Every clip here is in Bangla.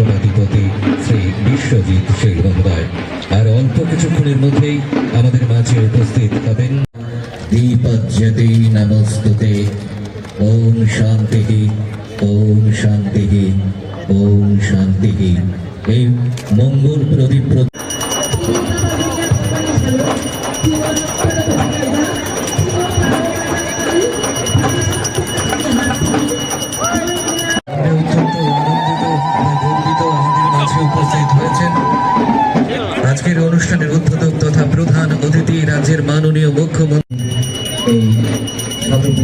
সভাধিপতি শ্রী বিশ্বজিৎ সেই মহোদয় আর অল্প কিছুক্ষণের মধ্যেই আমাদের মাঝে উপস্থিত হবেন। দীপজ্যতে নমস্তুতে। ওম শান্তি ওম শান্তি ওম শান্তি। এই মঙ্গল প্রদীপ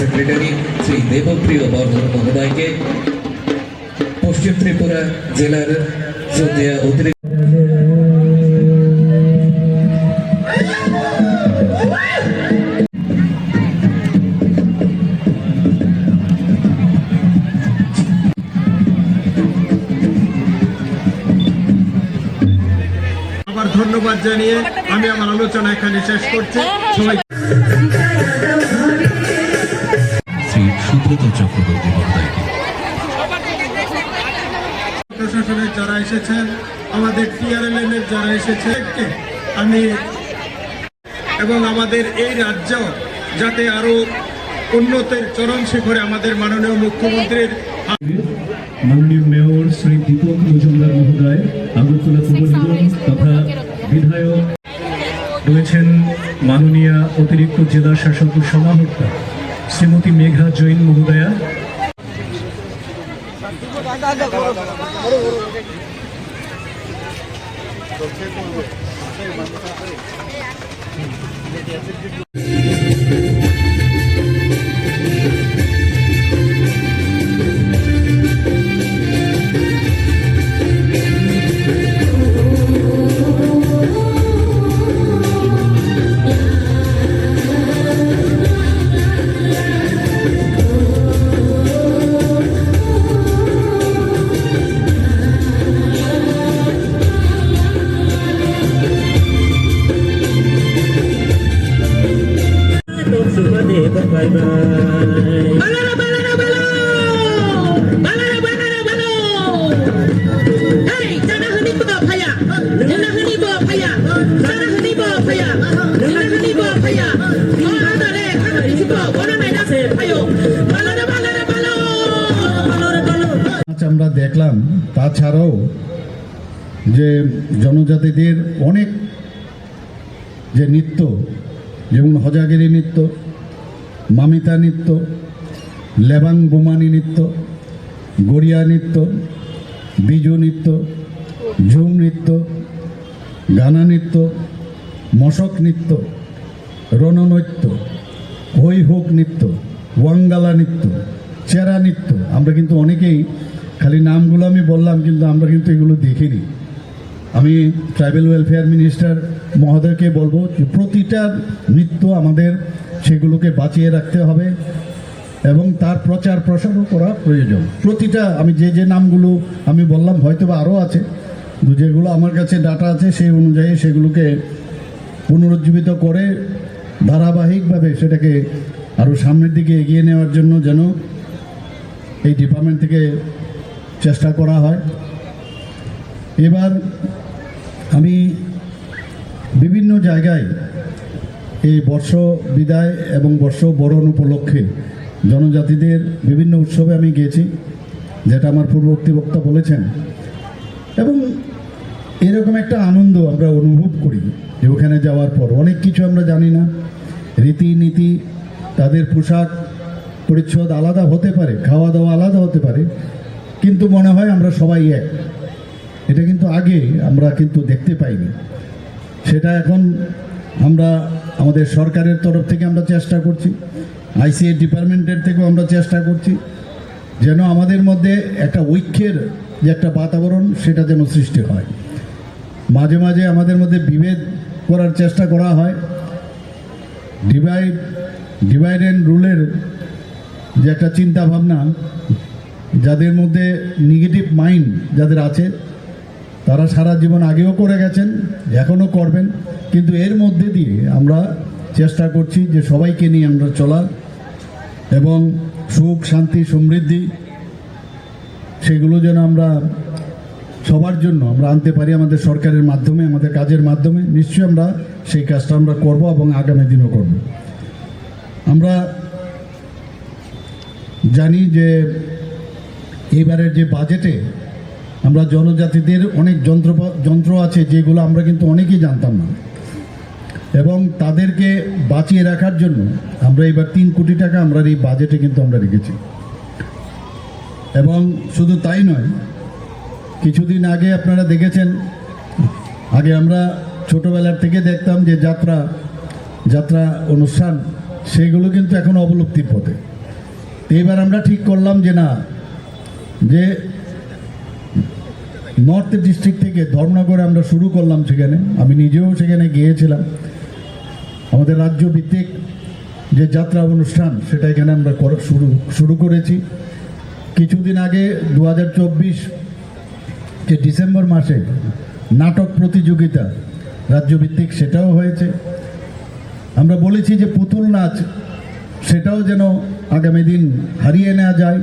সেক্রেটারি শ্রী দেবপ্রিয় বর্ধন মহোদয়কে পশ্চিম ত্রিপুরা জেলার অতিরিক্ত ধন্যবাদ জানিয়ে আমি আমার আলোচনা এখানে শেষ করছি। সবাই প্রশাসনের যারা এসেছেন, আমাদের টিআরএলএন এর যারা এসেছে আমি এবং আমাদের এই রাজ্য যাতে আরও উন্নতের চরম শিখরে আমাদের মাননীয় মুখ্যমন্ত্রীর মাননীয় মেয়র শ্রী দীপক মজুমদার মহোদয়, আগরতলা নিগম তথা বিধায়ক রয়েছেন মাননীয়া অতিরিক্ত জেলা শাসক সমাহর্তা শ্রীমতী মেঘা জৈন মহোদয়া আমরা দেখলাম, তাছাড়াও যে জনজাতিদের অনেক যে নৃত্য, যেমন হজাগিরি নৃত্য, মামিতা নৃত্য, লেবাং বোমানি নৃত্য, গড়িয়া নৃত্য, বিজু নৃত্য, ঝুম নৃত্য, গানা নৃত্য, মশক নৃত্য, রণনৃত্য হই হোক নৃত্য, ওয়াঙ্গালা নৃত্য, চেরা নৃত্য, আমরা কিন্তু অনেকেই খালি নামগুলো আমি বললাম, কিন্তু আমরা কিন্তু এগুলো দেখিনি। আমি ট্রাইবেল ওয়েলফেয়ার মিনিস্টার মহোদয়কে বলব প্রতিটা নৃত্য আমাদের সেগুলোকে বাঁচিয়ে রাখতে হবে এবং তার প্রচার প্রসারও করা প্রয়োজন। প্রতিটা, আমি যে যে নামগুলো আমি বললাম হয়তো বা আরও আছে যেগুলো আমার কাছে ডাটা আছে, সেই অনুযায়ী সেগুলোকে পুনরুজ্জীবিত করে ধারাবাহিকভাবে সেটাকে আরও সামনের দিকে এগিয়ে নেওয়ার জন্য যেন এই ডিপার্টমেন্ট থেকে চেষ্টা করা হয়। এবার আমি বিভিন্ন জায়গায় এই বর্ষ বিদায় এবং বর্ষ বরণ উপলক্ষে জনজাতিদের বিভিন্ন উৎসবে আমি গিয়েছি যেটা আমার পূর্ববর্তী বক্তা বলেছেন। এবং এরকম একটা আনন্দ আমরা অনুভব করি যে ওখানে যাওয়ার পর। অনেক কিছু আমরা জানি না। রীতিনীতি, তাদের পোশাক পরিচ্ছদ আলাদা হতে পারে, খাওয়া দাওয়া আলাদা হতে পারে। কিন্তু মনে হয় আমরা সবাই এক। এটা কিন্তু আগে আমরা কিন্তু দেখতে পাইনি। সেটা এখন আমরা আমাদের সরকারের তরফ থেকে আমরা চেষ্টা করছি আইসিএ ডিপার্টমেন্টের থেকেও আমরা চেষ্টা করছি, যেন আমাদের মধ্যে একটা ঐক্যের যে একটা বাতাবরণ সেটা যেন সৃষ্টি হয়। মাঝে মাঝে আমাদের মধ্যে বিভেদ করার চেষ্টা করা হয়। ডিভাইড ডিভাইড অ্যান্ড রুলের যে একটা চিন্তা ভাবনা যাদের মধ্যে নেগেটিভ মাইন্ড যাদের আছে, তারা সারা জীবন আগেও করে গেছেন, এখনও করবেন। কিন্তু এর মধ্যে দিয়ে আমরা চেষ্টা করছি যে সবাইকে নিয়ে আমরা চলা এবং সুখ, শান্তি, সমৃদ্ধি, সেগুলো যেন আমরা সবার জন্য আমরা আনতে পারি আমাদের সরকারের মাধ্যমে, আমাদের কাজের মাধ্যমে। নিশ্চয়ই আমরা সেই কাজটা আমরা করব এবং আগামী দিনও করব। আমরা জানি যে এবারের যে বাজেটে আমরা জনজাতিদের অনেক যন্ত্র যন্ত্র আছে যেগুলো আমরা কিন্তু অনেকেই জানতাম না। এবং তাদেরকে বাঁচিয়ে রাখার জন্য আমরা এবার তিন কোটি টাকা আমরা এই বাজেটে কিন্তু আমরা রেখেছি। এবং শুধু তাই নয়, কিছুদিন আগে আপনারা দেখেছেন, আগে আমরা ছোটোবেলার থেকে দেখতাম যে যাত্রা যাত্রা অনুষ্ঠান, সেগুলো কিন্তু এখন অবলুপ্তির পথে। এবার আমরা ঠিক করলাম যে না যে নর্থ ডিস্ট্রিক্ট থেকে ধর্মনগরে আমরা শুরু করলাম সেখানে। আমি নিজেও সেখানে গিয়েছিলাম। আমাদের রাজ্য ভিত্তিক যে যাত্রা অনুষ্ঠান, সেটা এখানে আমরা শুরু শুরু করেছি। কিছুদিন আগে দু হাজার চব্বিশ যে ডিসেম্বর মাসে নাটক প্রতিযোগিতা রাজ্যভিত্তিক সেটাও হয়েছে। আমরা বলেছি যে পুতুল নাচ, সেটাও যেন আগামী দিন হারিয়ে নেওয়া যায়।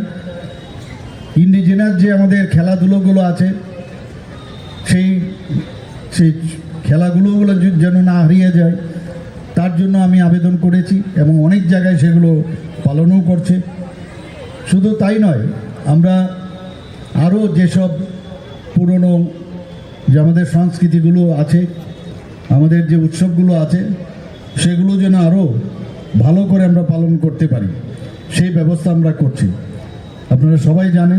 ইন্ডিজিনাস যে আমাদের খেলাধুলোগুলো আছে, সেই সেই খেলাগুলো যেন না হারিয়ে যায়, তার জন্য আমি আবেদন করেছি এবং অনেক জায়গায় সেগুলো পালনও করছে। শুধু তাই নয়, আমরা আরও যেসব পুরনো যে আমাদের সংস্কৃতিগুলো আছে, আমাদের যে উৎসবগুলো আছে, সেগুলো যেন আরও ভালো করে আমরা পালন করতে পারি, সেই ব্যবস্থা আমরা করছি। আপনারা সবাই জানেন